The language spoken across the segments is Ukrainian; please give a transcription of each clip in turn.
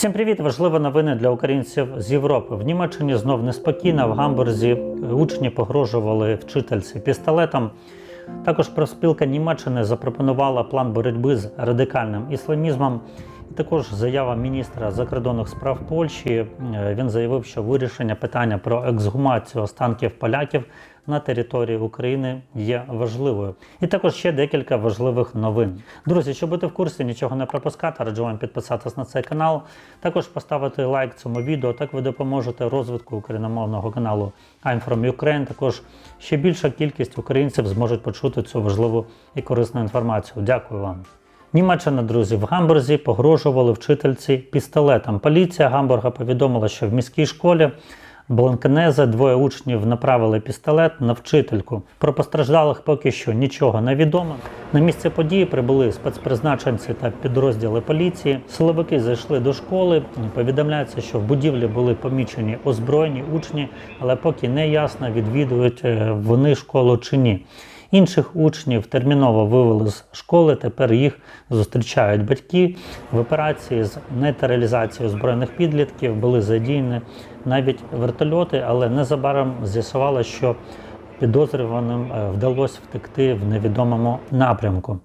Всім привіт! Важливі новини для українців з Європи. В Німеччині знов неспокійно. В Гамбурзі учні погрожували вчительці пістолетом. Також профспілка Німеччини запропонувала план боротьби з радикальним ісламізмом. Також заява міністра закордонних справ Польщі. Е, Він заявив, що вирішення питання про ексгумацію останків поляків на території України є важливою. І також ще декілька важливих новин. Друзі, щоб бути в курсі, нічого не пропускати, раджу вам підписатись на цей канал. Також поставити лайк цьому відео. Так ви допоможете розвитку україномовного каналу I'm from Ukraine. Також ще більша кількість українців зможуть почути цю важливу і корисну інформацію. Дякую вам. Німеччина, друзі, в Гамбурзі погрожували вчительці пістолетом. Поліція Гамбурга повідомила, що в міській школі Бланкенезе двоє учнів направили пістолет на вчительку. Про постраждалих поки що нічого не відомо. На місце події прибули спецпризначенці та підрозділи поліції. Силовики зайшли до школи. Повідомляється, що в будівлі були помічені озброєні учні, але поки не ясно, відвідують е, вони школу чи ні. Інших учнів терміново вивели з школи. Тепер їх зустрічають батьки. В операції з нейтралізації озброєних підлітків були задіяні навіть вертольоти, але незабаром з'ясувало, що підозрюваним е, вдалося втекти в невідомому напрямку.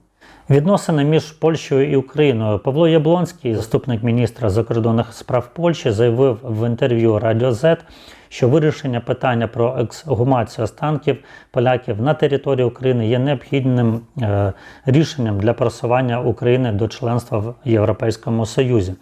Відносини між Польщею і Україною Павло Яблонський, заступник міністра закордонних справ Польщі, заявив в інтерв'ю Радіо Z, що вирішення питання про ексгумацію останків поляків на території України є необхідним е, рішенням для просування України до членства в Європейському Союзі.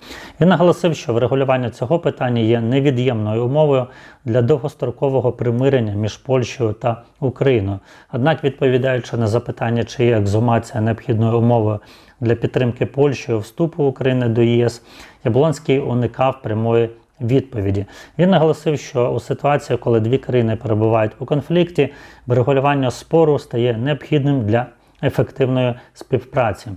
Він наголосив, що врегулювання цього питання є невід'ємною умовою для довгострокового примирення між Польщею та Україною. Однак, відповідаючи на запитання, чи є ексгумація необхідною умовою для підтримки Польщі у вступу України до ЄС, Яблонський уникав прямої відповіді. Він наголосив, що у ситуації, коли дві країни перебувають у конфлікті, врегулювання спору стає необхідним для ефективної співпраці.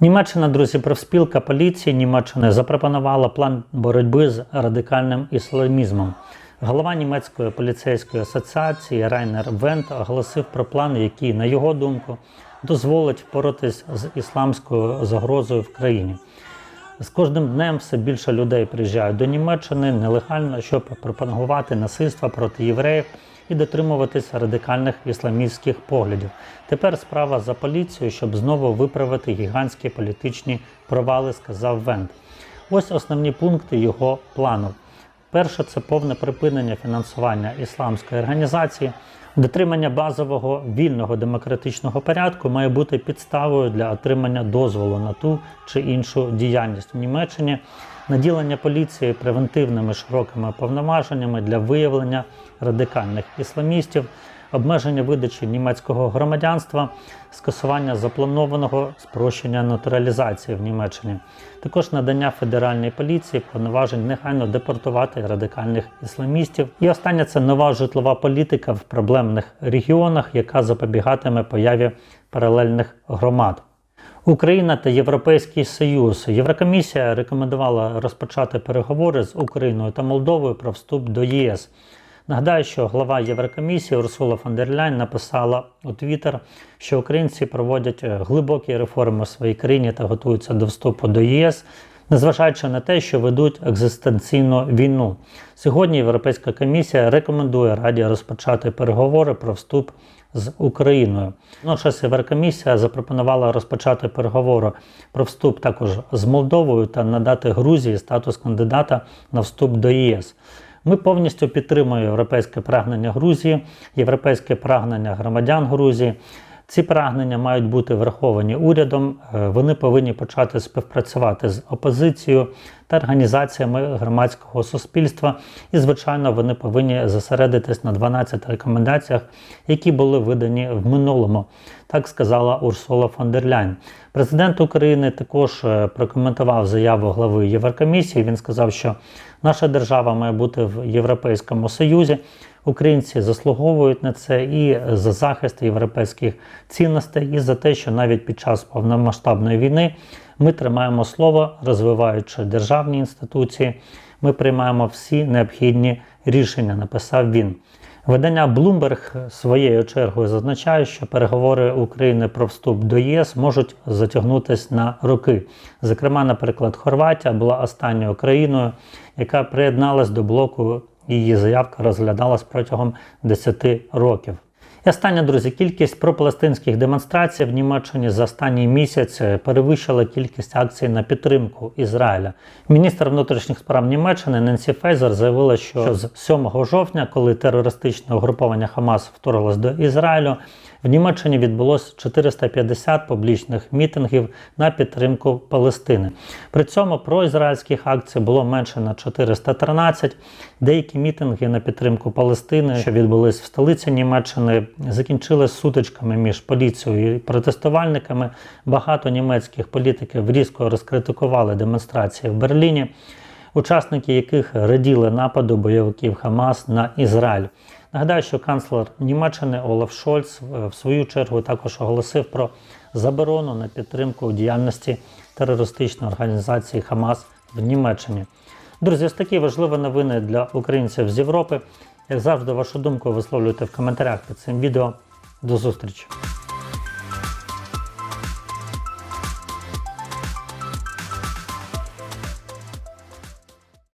Німеччина, друзі, профспілка поліції Німеччини запропонувала план боротьби з радикальним ісламізмом. Голова німецької поліцейської асоціації Райнер Вент оголосив про план, який, на його думку, дозволить впоратись з ісламською загрозою в країні. З кожним днем все більше людей приїжджають до Німеччини нелегально, щоб пропагувати насильство проти євреїв і дотримуватись радикальних ісламістських поглядів. Тепер справа за поліцією, щоб знову виправити гігантські політичні провали, сказав Вент. Ось основні пункти його плану. Перше це повне припинення фінансування ісламської організації. Дотримання базового вільного демократичного порядку має бути підставою для отримання дозволу на ту чи іншу діяльність в Німеччині, наділення поліції превентивними широкими повноваженнями для виявлення радикальних ісламістів, обмеження видачі німецького громадянства, скасування запланованого спрощення натуралізації в Німеччині, також надання федеральній поліції повноважень негайно депортувати радикальних ісламістів. І останнє це нова житлова політика в проблемних регіонах, яка запобігатиме появі паралельних громад. Україна та Європейський Союз. Єврокомісія рекомендувала розпочати переговори з Україною та Молдовою про вступ до ЄС. Нагадаю, що глава Єврокомісії Урсула фон дер Ляйн написала у Твіттер, що українці проводять е, глибокі реформи в своїй країні та готуються до вступу до ЄС, незважаючи на те, що ведуть екзистенційну війну. Сьогодні Європейська комісія рекомендує Раді розпочати переговори про вступ з Україною. Водночас Єврокомісія запропонувала розпочати переговори про вступ також з Молдовою та надати Грузії статус кандидата на вступ до ЄС. Ми повністю підтримуємо європейське прагнення Грузії, європейське прагнення громадян Грузії. Ці прагнення мають бути враховані урядом. Е, Вони повинні почати співпрацювати з опозицією та організаціями громадського суспільства. І, звичайно, вони повинні зосередитись на 12 рекомендаціях, які були видані в минулому. Так сказала Урсула фон дер Ляйн. Президент України також е, прокоментував заяву глави Єврокомісії. Він сказав, що наша держава має бути в Європейському Союзі. Українці заслуговують на це і за захист європейських цінностей, і за те, що навіть під час повномасштабної війни ми тримаємо слово, розвиваючи державні інституції. Ми приймаємо всі необхідні рішення, написав він. Видання Bloomberg своєю чергою зазначає, що переговори України про вступ до ЄС можуть затягнутися на роки. Зокрема, наприклад, Хорватія була останньою країною, яка приєдналась до блоку. Її заявка розглядалась протягом 10 років. І останнє, друзі, кількість пропалестинських демонстрацій в Німеччині за останній місяць перевищила кількість акцій на підтримку Ізраїля. Міністр внутрішніх справ Німеччини Ненсі Фейзер заявила, що з 7 жовтня, коли терористичне угруповання Хамас вторглось до Ізраїлю, в Німеччині відбулось 450 публічних мітингів на підтримку Палестини. При цьому проізраїльських акцій було менше на 413. Деякі мітинги на підтримку Палестини, що відбулись в столиці Німеччини, закінчились сутичками між поліцією і протестувальниками. Багато німецьких політиків різко розкритикували демонстрації в Берліні, учасники яких раділи нападу бойовиків Хамас на Ізраїль. Нагадаю, що канцлер Німеччини Олаф Шольц е, в свою чергу також оголосив про заборону на підтримку діяльності терористичної організації Хамас в Німеччині. Друзі, ось такі важливі новини для українців з Європи. Як завжди, вашу думку висловлюйте в коментарях під цим відео. До зустрічі!